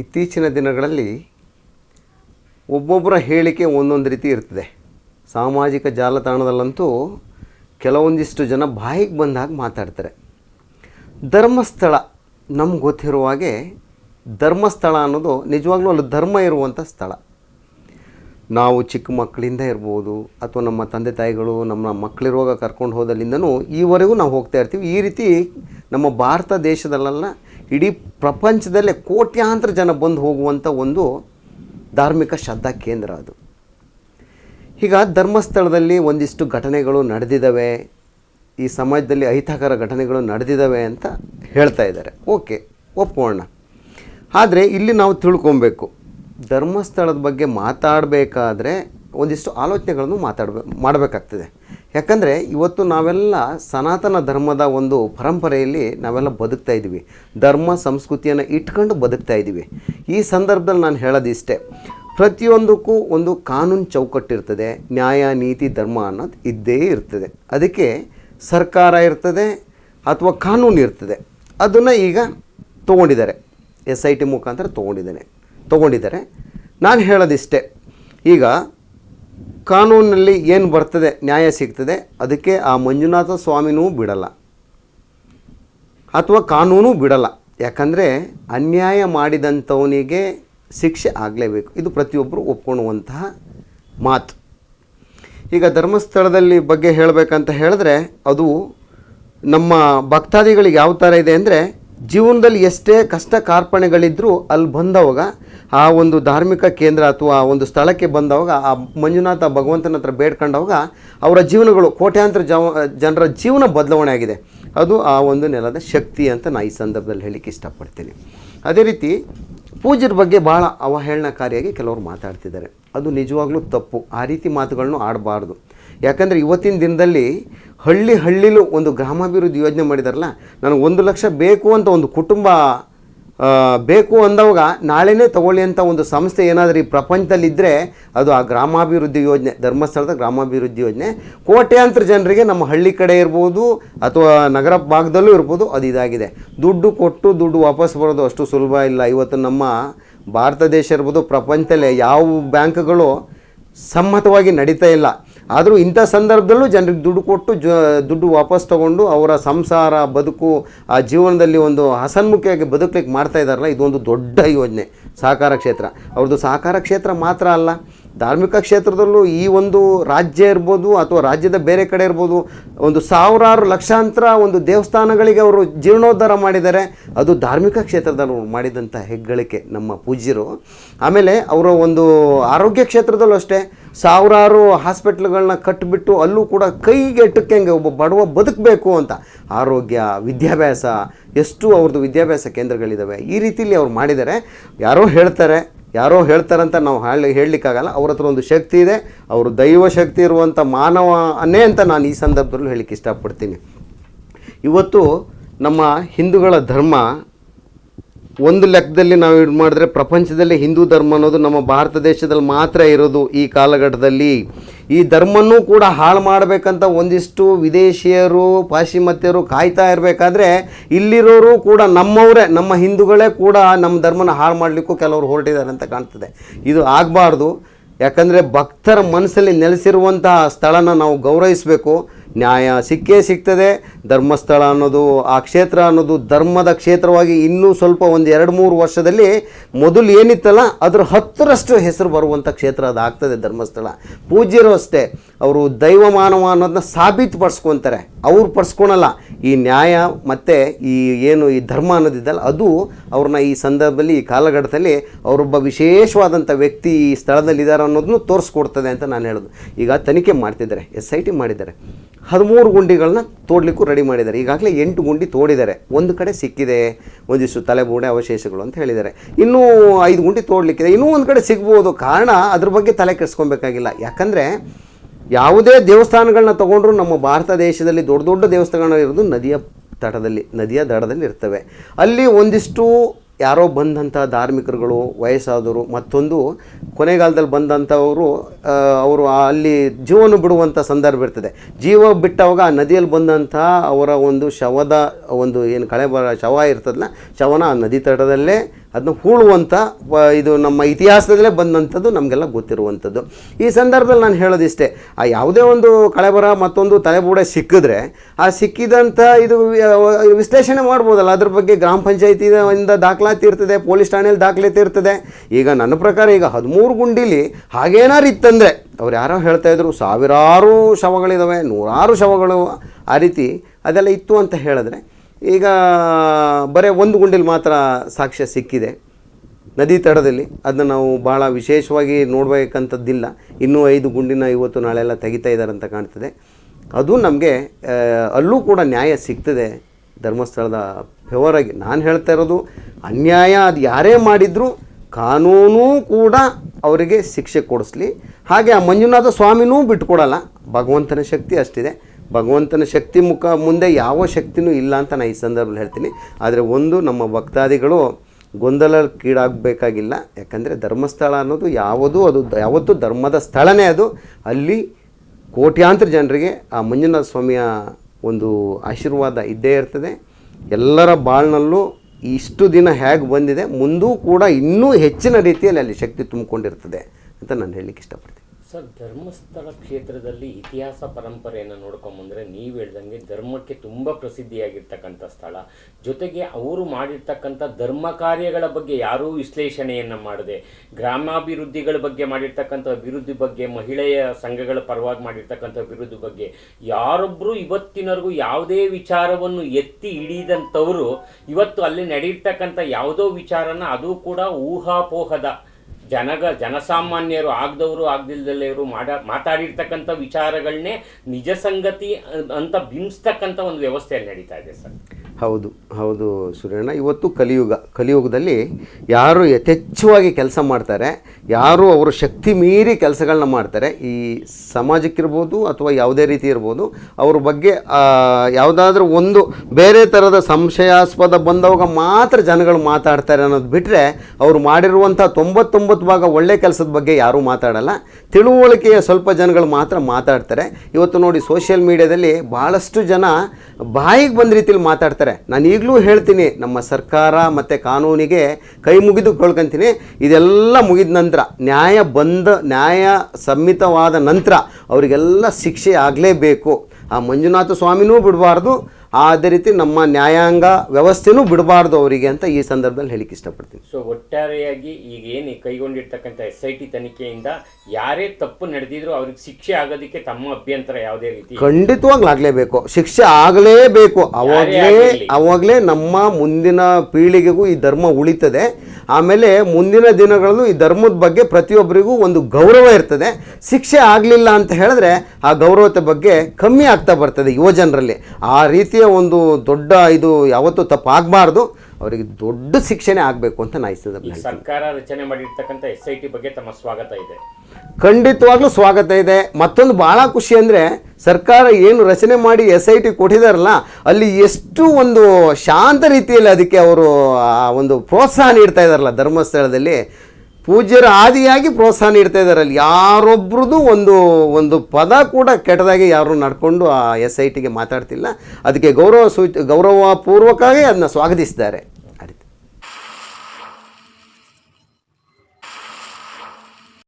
ಇತ್ತೀಚಿನ ದಿನಗಳಲ್ಲಿ ಒಬ್ಬೊಬ್ಬರ ಹೇಳಿಕೆ ಒಂದೊಂದು ರೀತಿ ಇರ್ತದೆ. ಸಾಮಾಜಿಕ ಜಾಲತಾಣದಲ್ಲಂತೂ ಕೆಲವೊಂದಿಷ್ಟು ಜನ ಬಾಯಿಗೆ ಬಂದಾಗ ಮಾತಾಡ್ತಾರೆ. ಧರ್ಮಸ್ಥಳ ನಮ್ಗೆ ಗೊತ್ತಿರುವ ಹಾಗೆ ಧರ್ಮಸ್ಥಳ ಅನ್ನೋದು ನಿಜವಾಗ್ಲೂ ಅಲ್ಲಿ ಧರ್ಮ ಇರುವಂಥ ಸ್ಥಳ. ನಾವು ಚಿಕ್ಕ ಮಕ್ಕಳಿಂದ ಇರ್ಬೋದು ಅಥವಾ ನಮ್ಮ ತಂದೆ ತಾಯಿಗಳು ನಮ್ಮ ಮಕ್ಕಳಿರುವಾಗ ಕರ್ಕೊಂಡು ಹೋದಲ್ಲಿಂದನೂ ಈವರೆಗೂ ನಾವು ಹೋಗ್ತಾ ಇರ್ತೀವಿ. ಈ ರೀತಿ ನಮ್ಮ ಭಾರತ ದೇಶದಲ್ಲೆಲ್ಲ ಇಡೀ ಪ್ರಪಂಚದಲ್ಲೇ ಕೋಟ್ಯಾಂತರ ಜನ ಬಂದು ಹೋಗುವಂಥ ಒಂದು ಧಾರ್ಮಿಕ ಶ್ರದ್ಧಾ ಕೇಂದ್ರ ಅದು. ಈಗ ಧರ್ಮಸ್ಥಳದಲ್ಲಿ ಒಂದಿಷ್ಟು ಘಟನೆಗಳು ನಡೆದಿದ್ದಾವೆ. ಈ ಸಮಾಜದಲ್ಲಿ ಅಹಿತಕರ ಘಟನೆಗಳು ನಡೆದಿದ್ದಾವೆ ಅಂತ ಹೇಳ್ತಾ ಇದ್ದಾರೆ. ಓಕೆ ಒಪ್ಪೋಣ ಆದರೆ ಇಲ್ಲಿ ನಾವು ತಿಳ್ಕೊಬೇಕು. ಧರ್ಮಸ್ಥಳದ ಬಗ್ಗೆ ಮಾತಾಡಬೇಕಾದ್ರೆ ಒಂದಿಷ್ಟು ಆಲೋಚನೆಗಳನ್ನು ಮಾತಾಡಬೇ ಮಾಡಬೇಕಾಗ್ತದೆ. ಯಾಕಂದರೆ ಇವತ್ತು ನಾವೆಲ್ಲ ಸನಾತನ ಧರ್ಮದ ಒಂದು ಪರಂಪರೆಯಲ್ಲಿ ನಾವೆಲ್ಲ ಬದುಕ್ತಾ ಇದ್ದೀವಿ. ಧರ್ಮ, ಸಂಸ್ಕೃತಿಯನ್ನು ಇಟ್ಕೊಂಡು ಬದುಕ್ತಾ ಇದ್ದೀವಿ. ಈ ಸಂದರ್ಭದಲ್ಲಿ ನಾನು ಹೇಳೋದಿಷ್ಟೇ, ಪ್ರತಿಯೊಂದಕ್ಕೂ ಒಂದು ಕಾನೂನು ಚೌಕಟ್ಟಿರ್ತದೆ, ನ್ಯಾಯ, ನೀತಿ, ಧರ್ಮ ಅನ್ನೋದು ಇದ್ದೇ ಇರ್ತದೆ. ಅದಕ್ಕೆ ಸರ್ಕಾರ ಇರ್ತದೆ ಅಥವಾ ಕಾನೂನು ಇರ್ತದೆ. ಅದನ್ನು ಈಗ ತೊಗೊಂಡಿದ್ದಾರೆ. ಎಸ್ ಐ ಟಿ ಮುಖಾಂತರ ತೊಗೊಂಡಿದ್ದಾನೆ. ತೊಗೊಂಡಿದ್ದಾರೆ. ನಾನು ಹೇಳೋದಿಷ್ಟೇ, ಈಗ ಕಾನೂನಲ್ಲಿ ಏನು ಬರ್ತದೆ, ನ್ಯಾಯ ಸಿಗ್ತದೆ, ಅದಕ್ಕೆ ಆ ಮಂಜುನಾಥ ಸ್ವಾಮಿನೂ ಬಿಡಲ್ಲ. ಅಥವಾ ಕಾನೂನು ಬಿಡಲ್ಲ. ಯಾಕಂದರೆ ಅನ್ಯಾಯ ಮಾಡಿದಂಥವನಿಗೆ ಶಿಕ್ಷೆ ಆಗಲೇಬೇಕು. ಇದು ಪ್ರತಿಯೊಬ್ಬರು ಒಪ್ಕೊಳ್ಳುವಂತಹ ಮಾತು. ಈಗ ಧರ್ಮಸ್ಥಳದಲ್ಲಿ ಬಗ್ಗೆ ಹೇಳಬೇಕಂತ ಹೇಳಿದ್ರೆ ಅದು ನಮ್ಮ ಭಕ್ತಾದಿಗಳಿಗೆ ಯಾವ ಥರ ಇದೆ ಅಂದರೆ ಜೀವನದಲ್ಲಿ ಎಷ್ಟೇ ಕಷ್ಟ ಕಾರ್ಪಣೆಗಳಿದ್ದರೂ ಅಲ್ಲಿ ಬಂದವಾಗ ಆ ಒಂದು ಧಾರ್ಮಿಕ ಕೇಂದ್ರ ಅಥವಾ ಆ ಒಂದು ಸ್ಥಳಕ್ಕೆ ಬಂದವಾಗ ಆ ಮಂಜುನಾಥ ಭಗವಂತನ ಹತ್ರ ಬೇಡ್ಕೊಂಡವಾಗ ಅವರ ಜೀವನಗಳು ಕೋಟ್ಯಾಂತರ ಜವ, ಜನರ ಜೀವನ ಬದಲಾವಣೆ ಆಗಿದೆ. ಅದು ಆ ಒಂದು ನೆಲದ ಶಕ್ತಿ ಅಂತ ನಾನು ಈ ಸಂದರ್ಭದಲ್ಲಿ ಹೇಳಲಿಕ್ಕೆ ಇಷ್ಟಪಡ್ತೀನಿ. ಅದೇ ರೀತಿ ಪೂಜ್ಯರ ಬಗ್ಗೆ ಭಾಳ ಅವಹೇಳನಕಾರಿಯಾಗಿ ಕೆಲವರು ಮಾತಾಡ್ತಿದ್ದಾರೆ. ಅದು ನಿಜವಾಗ್ಲೂ ತಪ್ಪು. ಆ ರೀತಿ ಮಾತುಗಳನ್ನು ಆಡಬಾರ್ದು. ಯಾಕಂದರೆ ಇವತ್ತಿನ ದಿನದಲ್ಲಿ ಹಳ್ಳಿ ಹಳ್ಳಿಲೂ ಒಂದು ಗ್ರಾಮಾಭಿವೃದ್ಧಿ ಯೋಜನೆ ಮಾಡಿದಾರಲ್ಲ ನನಗೆ ಒಂದು ಲಕ್ಷ ಬೇಕು ಅಂತ ಒಂದು ಕುಟುಂಬ ಬೇಕು ಅಂದವಾಗ ನಾಳೆನೇ ತಗೊಳ್ಳಿ ಅಂತ ಒಂದು ಸಂಸ್ಥೆ ಏನಾದರೂ ಈ ಪ್ರಪಂಚದಲ್ಲಿದ್ದರೆ ಅದು ಆ ಗ್ರಾಮಾಭಿವೃದ್ಧಿ ಯೋಜನೆ, ಧರ್ಮಸ್ಥಳದ ಗ್ರಾಮಾಭಿವೃದ್ಧಿ ಯೋಜನೆ. ಕೋಟ್ಯಾಂತರ ಜನರಿಗೆ ನಮ್ಮ ಹಳ್ಳಿ ಕಡೆ ಇರ್ಬೋದು ಅಥವಾ ನಗರ ಭಾಗದಲ್ಲೂ ಇರ್ಬೋದು, ಅದು ಇದಾಗಿದೆ. ದುಡ್ಡು ಕೊಟ್ಟು ದುಡ್ಡು ವಾಪಸ್ ಬರೋದು ಅಷ್ಟು ಸುಲಭ ಇಲ್ಲ. ಇವತ್ತು ನಮ್ಮ ಭಾರತ ದೇಶ ಇರ್ಬೋದು, ಪ್ರಪಂಚದಲ್ಲೇ ಯಾವ ಬ್ಯಾಂಕ್ಗಳು ಸಮ್ಮತವಾಗಿ ನಡೀತಾ ಇಲ್ಲ. ಆದರೂ ಇಂಥ ಸಂದರ್ಭದಲ್ಲೂ ಜನರಿಗೆ ದುಡ್ಡು ಕೊಟ್ಟು ಜ, ದುಡ್ಡು ವಾಪಸ್ ತಗೊಂಡು ಅವರ ಸಂಸಾರ, ಬದುಕು, ಆ ಜೀವನದಲ್ಲಿ ಒಂದು ಹಸನ್ಮುಖಿಯಾಗಿ ಬದುಕಲಿಕ್ಕೆ ಮಾಡ್ತಾ ಇದ್ದಾರಲ್ಲ, ಇದೊಂದು ದೊಡ್ಡ ಯೋಜನೆ. ಸಹಕಾರ ಕ್ಷೇತ್ರ. ಅವ್ರದ್ದು ಸಹಕಾರ ಕ್ಷೇತ್ರ ಮಾತ್ರ ಅಲ್ಲ. ಧಾರ್ಮಿಕ ಕ್ಷೇತ್ರದಲ್ಲೂ ಈ ಒಂದು ರಾಜ್ಯ ಇರ್ಬೋದು ಅಥವಾ ರಾಜ್ಯದ ಬೇರೆ ಕಡೆ ಇರ್ಬೋದು, ಒಂದು ಸಾವಿರಾರು ಲಕ್ಷಾಂತರ ಒಂದು ದೇವಸ್ಥಾನಗಳಿಗೆ ಅವರು ಜೀರ್ಣೋದ್ಧಾರ ಮಾಡಿದ್ದಾರೆ. ಅದು ಧಾರ್ಮಿಕ ಕ್ಷೇತ್ರದಲ್ಲಿ ಮಾಡಿದಂಥ ಹೆಗ್ಗಳಿಕೆ ನಮ್ಮ ಪೂಜ್ಯರು. ಆಮೇಲೆ ಅವರ ಒಂದು ಆರೋಗ್ಯ ಕ್ಷೇತ್ರದಲ್ಲೂ ಅಷ್ಟೇ ಸಾವಿರಾರು ಹಾಸ್ಪಿಟ್ಲ್ಗಳನ್ನ ಕಟ್ಟಿಬಿಟ್ಟು ಅಲ್ಲೂ ಕೂಡ ಕೈಗೆ ಎಟ್ಟಕ್ಕಂಗೆ ಒಬ್ಬ ಬಡವ ಬದುಕಬೇಕು ಅಂತ. ಆರೋಗ್ಯ, ವಿದ್ಯಾಭ್ಯಾಸ, ಎಷ್ಟು ಅವ್ರದ್ದು ವಿದ್ಯಾಭ್ಯಾಸ ಕೇಂದ್ರಗಳಿದ್ದಾವೆ, ಈ ರೀತಿಯಲ್ಲಿ ಅವ್ರು ಮಾಡಿದ್ದಾರೆ. ಯಾರೋ ಹೇಳ್ತಾರೆ ಯಾರೋ ಹೇಳ್ತಾರಂತ ನಾವು ಹೇಳಿ ಹೇಳಲಿಕ್ಕಾಗಲ್ಲ. ಅವ್ರ ಹತ್ರ ಒಂದು ಶಕ್ತಿ ಇದೆ. ಅವರು ದೈವ ಶಕ್ತಿ ಇರುವಂಥ ಮಾನವನೇ ಅಂತ ನಾನು ಈ ಸಂದರ್ಭದಲ್ಲೂ ಹೇಳಲಿಕ್ಕೆ ಇಷ್ಟಪಡ್ತೀನಿ. ಇವತ್ತು ನಮ್ಮ ಹಿಂದೂಗಳ ಧರ್ಮ ಒಂದು ಲೆಕ್ಕದಲ್ಲಿ ನಾವು ಇದು ಮಾಡಿದ್ರೆ ಪ್ರಪಂಚದಲ್ಲಿ ಹಿಂದೂ ಧರ್ಮ ಅನ್ನೋದು ನಮ್ಮ ಭಾರತ ದೇಶದಲ್ಲಿ ಮಾತ್ರ ಇರೋದು ಈ ಕಾಲಘಟ್ಟದಲ್ಲಿ. ಈ ಧರ್ಮನೂ ಕೂಡ ಹಾಳು ಮಾಡಬೇಕಂತ ಒಂದಿಷ್ಟು ವಿದೇಶಿಯರು, ಪಾಶ್ಚಿಮಾತ್ಯರು ಕಾಯ್ತಾ ಇರಬೇಕಾದ್ರೆ ಇಲ್ಲಿರೋರು ಕೂಡ ನಮ್ಮವರೇ, ನಮ್ಮ ಹಿಂದೂಗಳೇ ಕೂಡ ನಮ್ಮ ಧರ್ಮನ ಹಾಳು ಮಾಡಲಿಕ್ಕೂ ಕೆಲವರು ಹೊರಟಿದ್ದಾರೆ ಅಂತ ಕಾಣ್ತದೆ. ಇದು ಆಗಬಾರ್ದು. ಯಾಕಂದರೆ ಭಕ್ತರ ಮನಸ್ಸಲ್ಲಿ ನೆಲೆಸಿರುವಂತಹ ಸ್ಥಳನ ನಾವು ಗೌರವಿಸಬೇಕು. ನ್ಯಾಯ ಸಿಕ್ಕೇ ಸಿಗ್ತದೆ. ಧರ್ಮಸ್ಥಳ ಅನ್ನೋದು ಆ ಕ್ಷೇತ್ರ ಅನ್ನೋದು ಧರ್ಮದ ಕ್ಷೇತ್ರವಾಗಿ ಇನ್ನೂ ಸ್ವಲ್ಪ ಒಂದು ಎರಡು ಮೂರು ವರ್ಷದಲ್ಲಿ ಮೊದಲು ಏನಿತ್ತಲ್ಲ ಅದರ ಹತ್ತರಷ್ಟು ಹೆಸರು ಬರುವಂಥ ಕ್ಷೇತ್ರ ಅದು ಆಗ್ತದೆ ಧರ್ಮಸ್ಥಳ. ಪೂಜ್ಯರು ಅಷ್ಟೇ, ಅವರು ದೈವ ಮಾನವ ಅನ್ನೋದನ್ನ ಸಾಬೀತುಪಡಿಸ್ಕೊತಾರೆ. ಅವ್ರು ಪಡಿಸ್ಕೊಳಲ್ಲ. ಈ ನ್ಯಾಯ ಮತ್ತು ಈ ಏನು ಈ ಧರ್ಮ ಅನ್ನೋದಿದ್ದಲ್ಲ, ಅದು ಅವ್ರನ್ನ ಈ ಸಂದರ್ಭದಲ್ಲಿ, ಈ ಕಾಲಘಟ್ಟದಲ್ಲಿ ಅವರೊಬ್ಬ ವಿಶೇಷವಾದಂಥ ವ್ಯಕ್ತಿ ಈ ಸ್ಥಳದಲ್ಲಿದ್ದಾರೆ ಅನ್ನೋದನ್ನು ತೋರಿಸ್ಕೊಡ್ತದೆ ಅಂತ ನಾನು ಹೇಳೋದು. ಈಗ ತನಿಖೆ ಮಾಡ್ತಿದ್ದಾರೆ, ಎಸ್ ಐ ಟಿ ಮಾಡಿದ್ದಾರೆ. ಹದಿಮೂರು ಗುಂಡಿಗಳನ್ನ ತೋಡ್ಲಿಕ್ಕೂ ರೆಡಿ ಮಾಡಿದ್ದಾರೆ. ಈಗಾಗಲೇ ಎಂಟು ಗುಂಡಿ ತೋಡಿದ್ದಾರೆ. ಒಂದು ಕಡೆ ಸಿಕ್ಕಿದೆ ಒಂದಿಷ್ಟು ತಲೆಬೂಡೆ ಅವಶೇಷಗಳು ಅಂತ ಹೇಳಿದ್ದಾರೆ. ಇನ್ನೂ ಐದು ಗುಂಡಿ ತೋಡ್ಲಿಕ್ಕಿದೆ. ಇನ್ನೂ ಒಂದು ಕಡೆ ಸಿಗ್ಬೋದು. ಕಾರಣ ಅದ್ರ ಬಗ್ಗೆ ತಲೆ ಕೆಡಿಸ್ಕೊಬೇಕಾಗಿಲ್ಲ. ಯಾಕಂದರೆ ಯಾವುದೇ ದೇವಸ್ಥಾನಗಳನ್ನ ತಗೊಂಡ್ರು ನಮ್ಮ ಭಾರತ ದೇಶದಲ್ಲಿ ದೊಡ್ಡ ದೊಡ್ಡ ದೇವಸ್ಥಾನಗಳಿರೋದು ನದಿಯ ತಟದಲ್ಲಿ, ನದಿಯ ದಡದಲ್ಲಿ ಇರ್ತವೆ ಅಲ್ಲಿ ಒಂದಿಷ್ಟು ಯಾರೋ ಬಂದಂಥ ಧಾರ್ಮಿಕರುಗಳು, ವಯಸ್ಸಾದವರು, ಮತ್ತೊಂದು ಕೊನೆಗಾಲದಲ್ಲಿ ಬಂದಂಥವರು ಅವರು ಅಲ್ಲಿ ಜೀವನ ಬಿಡುವಂಥ ಸಂದರ್ಭ ಇರ್ತದೆ. ಜೀವ ಬಿಟ್ಟಾಗ ಆ ನದಿಯಲ್ಲಿ ಬಂದಂಥ ಅವರ ಒಂದು ಶವದ ಒಂದು ಏನು ಕಳೆ ಬರ ಶವ ಇರ್ತದಲ್ಲ, ಶವನ ಆ ನದಿ ತಟದಲ್ಲೇ ಅದನ್ನ ಹೂಳುವಂಥ ಇದು ನಮ್ಮ ಇತಿಹಾಸದಲ್ಲೇ ಬಂದಂಥದ್ದು ನಮಗೆಲ್ಲ ಗೊತ್ತಿರುವಂಥದ್ದು. ಈ ಸಂದರ್ಭದಲ್ಲಿ ನಾನು ಹೇಳೋದಿಷ್ಟೇ, ಆ ಯಾವುದೇ ಒಂದು ಕಳೆಬರ ಮತ್ತೊಂದು ತಲೆಬೂಡೆ ಸಿಕ್ಕಿದ್ರೆ, ಆ ಸಿಕ್ಕಿದಂಥ ಇದು ವಿಶ್ಲೇಷಣೆ ಮಾಡ್ಬೋದಲ್ಲ, ಅದ್ರ ಬಗ್ಗೆ ಗ್ರಾಮ ಪಂಚಾಯತಿಯಿಂದ ದಾಖಲಾತಿ ಇರ್ತದೆ ಪೊಲೀಸ್ ಠಾಣೆಯಲ್ಲಿ ದಾಖಲಾತಿ ಇರ್ತದೆ ಈಗ ನನ್ನ ಪ್ರಕಾರ ಈಗ ಹದಿಮೂರು ಗುಂಡಿಲಿ ಹಾಗೇನಾರು ಇತ್ತಂದರೆ, ಅವ್ರು ಯಾರೋ ಹೇಳ್ತಾ ಇದ್ರು, ಸಾವಿರಾರು ಶವಗಳಿದ್ದಾವೆ ನೂರಾರು ಶವಗಳು ಆ ರೀತಿ ಅದೆಲ್ಲ ಇತ್ತು ಅಂತ ಹೇಳಿದ್ರೆ ಈಗ ಬರೀ ಒಂದು ಗುಂಡಿಲಿ ಮಾತ್ರ ಸಾಕ್ಷ್ಯ ಸಿಕ್ಕಿದೆ. ನದಿ ತಡದಲ್ಲಿ. ಅದನ್ನ ನಾವು ಭಾಳ ವಿಶೇಷವಾಗಿ ನೋಡಬೇಕಂಥದ್ದಿಲ್ಲ. ಇನ್ನೂ ಐದು ಗುಂಡಿನ ಇವತ್ತು ನಾಳೆ ಎಲ್ಲ ತೆಗಿತಾ ಇದ್ದಾರೆ ಅಂತ ಕಾಣ್ತದೆ. ಅದು ನಮಗೆ ಅಲ್ಲೂ ಕೂಡ ನ್ಯಾಯ ಸಿಗ್ತದೆ. ಧರ್ಮಸ್ಥಳದ ಫೆವರಾಗಿ ನಾನು ಹೇಳ್ತಾ ಇರೋದು, ಅನ್ಯಾಯ ಅದು ಯಾರೇ ಮಾಡಿದರೂ ಕಾನೂನು ಕೂಡ ಅವರಿಗೆ ಶಿಕ್ಷೆ ಕೊಡಿಸ್ಲಿ. ಹಾಗೆ ಆ ಮಂಜುನಾಥ ಸ್ವಾಮಿನೂ ಬಿಟ್ಕೊಡಲ್ಲ. ಭಗವಂತನ ಶಕ್ತಿ ಅಷ್ಟಿದೆ. ಭಗವಂತನ ಶಕ್ತಿ ಮುಖ ಮುಂದೆ ಯಾವ ಶಕ್ತಿನೂ ಇಲ್ಲ ಅಂತ ನಾನು ಈ ಸಂದರ್ಭದಲ್ಲಿ ಹೇಳ್ತೀನಿ. ಆದರೆ ಒಂದು, ನಮ್ಮ ಭಕ್ತಾದಿಗಳು ಗೊಂದಲಕ್ಕೀಡಾಗಬೇಕಾಗಿಲ್ಲ. ಯಾಕಂದರೆ ಧರ್ಮಸ್ಥಳ ಅನ್ನೋದು ಯಾವುದೂ ಅದು, ಯಾವತ್ತೂ ಧರ್ಮದ ಸ್ಥಳನೇ ಅದು. ಅಲ್ಲಿ ಕೋಟ್ಯಾಂತರ ಜನರಿಗೆ ಆ ಮಂಜುನಾಥ ಸ್ವಾಮಿಯ ಒಂದು ಆಶೀರ್ವಾದ ಇದ್ದೇ ಇರ್ತದೆ. ಎಲ್ಲರ ಬಾಳ್ನಲ್ಲೂ ಇಷ್ಟು ದಿನ ಹೇಗೆ ಬಂದಿದೆ, ಮುಂದೂ ಕೂಡ ಇನ್ನೂ ಹೆಚ್ಚಿನ ರೀತಿಯಲ್ಲಿ ಅಲ್ಲಿ ಶಕ್ತಿ ತುಂಬಿಕೊಂಡಿರ್ತದೆ ಅಂತ ನಾನು ಹೇಳಲಿಕ್ಕೆ ಇಷ್ಟಪಡ್ತೀನಿ. ಸರ್, ಧರ್ಮಸ್ಥಳ ಕ್ಷೇತ್ರದಲ್ಲಿ ಇತಿಹಾಸ ಪರಂಪರೆಯನ್ನು ನೋಡ್ಕೊಂಬಂದರೆ ನೀವು ಹೇಳ್ದಂಗೆ ಧರ್ಮಕ್ಕೆ ತುಂಬ ಪ್ರಸಿದ್ಧಿಯಾಗಿರ್ತಕ್ಕಂಥ ಸ್ಥಳ. ಜೊತೆಗೆ ಅವರು ಮಾಡಿರ್ತಕ್ಕಂಥ ಧರ್ಮ ಕಾರ್ಯಗಳ ಬಗ್ಗೆ ಯಾರೂ ವಿಶ್ಲೇಷಣೆಯನ್ನು ಮಾಡದೆ. ಗ್ರಾಮಾಭಿವೃದ್ಧಿಗಳ ಬಗ್ಗೆ ಮಾಡಿರ್ತಕ್ಕಂಥ ಅಭಿವೃದ್ಧಿ ಬಗ್ಗೆ, ಮಹಿಳೆಯ ಸಂಘಗಳ ಪರವಾಗಿ ಮಾಡಿರ್ತಕ್ಕಂಥ ಅಭಿವೃದ್ಧಿ ಬಗ್ಗೆ ಯಾರೊಬ್ಬರು ಇವತ್ತಿನವರೆಗೂ ಯಾವುದೇ ವಿಚಾರವನ್ನು ಎತ್ತಿ ಹಿಡಿದಂಥವರು ಇವತ್ತು ಅಲ್ಲಿ ನಡೆಯಿರ್ತಕ್ಕಂಥ ಯಾವುದೋ ವಿಚಾರನ ಅದು ಕೂಡ ಊಹಾಪೋಹದ ಜನಗ ಜನಸಾಮಾನ್ಯರು ಆಗದವರು ಆಗದಿಲ್ದಲೆಯವರು ಮಾಡ, ಮಾತಾಡಿರ್ತಕ್ಕಂಥ ವಿಚಾರಗಳನ್ನೇ ನಿಜ ಸಂಗತಿ ಅಂತ ಬಿಂಬಿಸ್ತಕ್ಕಂಥ ಒಂದು ವ್ಯವಸ್ಥೆಯಲ್ಲಿ ನಡೀತಾ ಇದೆ ಸರ್. ಹೌದು ಹೌದು ಸೂರ್ಯಣ್ಣ ಇವತ್ತು ಕಲಿಯುಗ, ಕಲಿಯುಗದಲ್ಲಿ ಯಾರು ಯಥೇಚ್ಛವಾಗಿ ಕೆಲಸ ಮಾಡ್ತಾರೆ, ಯಾರು ಅವರು ಶಕ್ತಿ ಮೀರಿ ಕೆಲಸಗಳನ್ನ ಮಾಡ್ತಾರೆ, ಈ ಸಮಾಜಕ್ಕಿರ್ಬೋದು ಅಥವಾ ಯಾವುದೇ ರೀತಿ ಇರ್ಬೋದು, ಅವ್ರ ಬಗ್ಗೆ ಯಾವುದಾದ್ರೂ ಒಂದು ಬೇರೆ ಥರದ ಸಂಶಯಾಸ್ಪದ ಬಂದವಾಗ ಮಾತ್ರ ಜನಗಳು ಮಾತಾಡ್ತಾರೆ ಅನ್ನೋದು ಬಿಟ್ಟರೆ ಅವರು ಮಾಡಿರುವಂಥ ತೊಂಬತ್ತೊಂಬತ್ತು ಭಾಗ ಒಳ್ಳೆ ಕೆಲಸದ ಬಗ್ಗೆ ಯಾರೂ ಮಾತಾಡಲ್ಲ. ತಿಳುವಳಿಕೆಯ ಸ್ವಲ್ಪ ಜನಗಳು ಮಾತ್ರ ಮಾತಾಡ್ತಾರೆ. ಇವತ್ತು ನೋಡಿ ಸೋಷಿಯಲ್ ಮೀಡಿಯಾದಲ್ಲಿ ಭಾಳಷ್ಟು ಜನ ಬಾಯಿಗೆ ಬಂದ ರೀತಿಯಲ್ಲಿ ಮಾತಾಡ್ತಾರೆ. ನಾನು ಈಗಲೂ ಹೇಳ್ತೀನಿ, ನಮ್ಮ ಸರ್ಕಾರ ಮತ್ತು ಕಾನೂನಿಗೆ ಕೈ ಮುಗಿದು ಕೇಳ್ಕೊಂತೀನಿ. ಇದೆಲ್ಲ ಮುಗಿದ ನಂತರ, ನ್ಯಾಯ ಬಂದ, ನ್ಯಾಯ ಸಮ್ಮಿತವಾದ ನಂತರ ಅವರಿಗೆಲ್ಲ ಶಿಕ್ಷೆ ಆಗಲೇಬೇಕು. ಆ ಮಂಜುನಾಥ ಸ್ವಾಮಿನೂ ಬಿಡಬಾರ್ದು ಅದೇ ರೀತಿ ನಮ್ಮ ನ್ಯಾಯಾಂಗ ವ್ಯವಸ್ಥೆನೂ ಬಿಡಬಾರ್ದು ಅವರಿಗೆ ಅಂತ ಈ ಸಂದರ್ಭದಲ್ಲಿ ಹೇಳಿಕ್ಕೆ ಇಷ್ಟಪಡ್ತೀನಿ. ಸೊ ಒಟ್ಟಾರೆಯಾಗಿ ಈಗ ಏನು ಕೈಗೊಂಡಿರ್ತಕ್ಕಂಥ ಎಸ್ ಐ ಟಿ ತನಿಖೆಯಿಂದ ಯಾರೇ ತಪ್ಪು ನಡೆದಿದ್ರು ಅವ್ರಿಗೆ ಶಿಕ್ಷೆ ಆಗೋದಕ್ಕೆ ತಮ್ಮ ಅಭ್ಯಂತರ ಯಾವುದೇ ರೀತಿ ಖಂಡಿತವಾಗ್ಲೂ ಆಗಲೇಬೇಕು ಶಿಕ್ಷೆ ಆಗಲೇಬೇಕು. ಅವಾಗಲೇ. ಅವಾಗಲೇ ನಮ್ಮ ಮುಂದಿನ ಪೀಳಿಗೆಗೂ ಈ ಧರ್ಮ ಉಳಿತದೆ. ಆಮೇಲೆ ಮುಂದಿನ ದಿನಗಳಲ್ಲೂ ಈ ಧರ್ಮದ ಬಗ್ಗೆ ಪ್ರತಿಯೊಬ್ಬರಿಗೂ ಒಂದು ಗೌರವ ಇರ್ತದೆ. ಶಿಕ್ಷೆ ಆಗಲಿಲ್ಲ ಅಂತ ಹೇಳಿದ್ರೆ ಆ ಗೌರವತೆ ಬಗ್ಗೆ ಕಮ್ಮಿ ಆಗ್ತಾ ಬರ್ತದೆ ಯುವಜನರಲ್ಲಿ ಆ ರೀತಿಯ ಒಂದು ದೊಡ್ಡ ಇದು ಯಾವತ್ತೂ ತಪ್ಪಾಗಬಾರ್ದು ಅವರಿಗೆ ದೊಡ್ಡ ಶಿಕ್ಷೆನೇ ಆಗಬೇಕು ಅಂತ ನಾ. ಸರ್ಕಾರ ರಚನೆ ಮಾಡಿರ್ತಕ್ಕಂಥ ಎಸ್ ಐ ಟಿ ಬಗ್ಗೆ ತಮ್ಮ ಸ್ವಾಗತ ಇದೆ. ಖಂಡಿತವಾಗ್ಲೂ ಸ್ವಾಗತ ಇದೆ. ಮತ್ತೊಂದು ಭಾಳ ಖುಷಿ ಅಂದರೆ ಸರ್ಕಾರ ಏನು ರಚನೆ ಮಾಡಿ ಎಸ್ ಐ ಟಿ ಕೊಟ್ಟಿದಾರಲ್ಲ ಅಲ್ಲಿ ಎಷ್ಟು ಒಂದು ಶಾಂತ ರೀತಿಯಲ್ಲಿ ಅದಕ್ಕೆ ಅವರು ಆ ಒಂದು ಪ್ರೋತ್ಸಾಹ ನೀಡ್ತಾ ಇದ್ದಾರಲ್ಲ ಧರ್ಮಸ್ಥಳದಲ್ಲಿ. ಪೂಜ್ಯರ ಆದಿಯಾಗಿ ಪ್ರೋತ್ಸಾಹ ನೀಡ್ತಾ ಇದ್ದಾರೆ ಅಲ್ಲಿ ಯಾರೊಬ್ರದ್ದು ಒಂದು ಒಂದು ಪದ ಕೂಡ ಕೆಟ್ಟದಾಗಿ ಯಾರು ನಡ್ಕೊಂಡು ಆ ಎಸ್ ಐ ಟಿಗೆ ಮಾತಾಡ್ತಿಲ್ಲ. ಅದಕ್ಕೆ ಗೌರವ ಸೂಚ, ಗೌರವಪೂರ್ವಕವಾಗಿ ಅದನ್ನ ಸ್ವಾಗತಿಸಿದ್ದಾರೆ.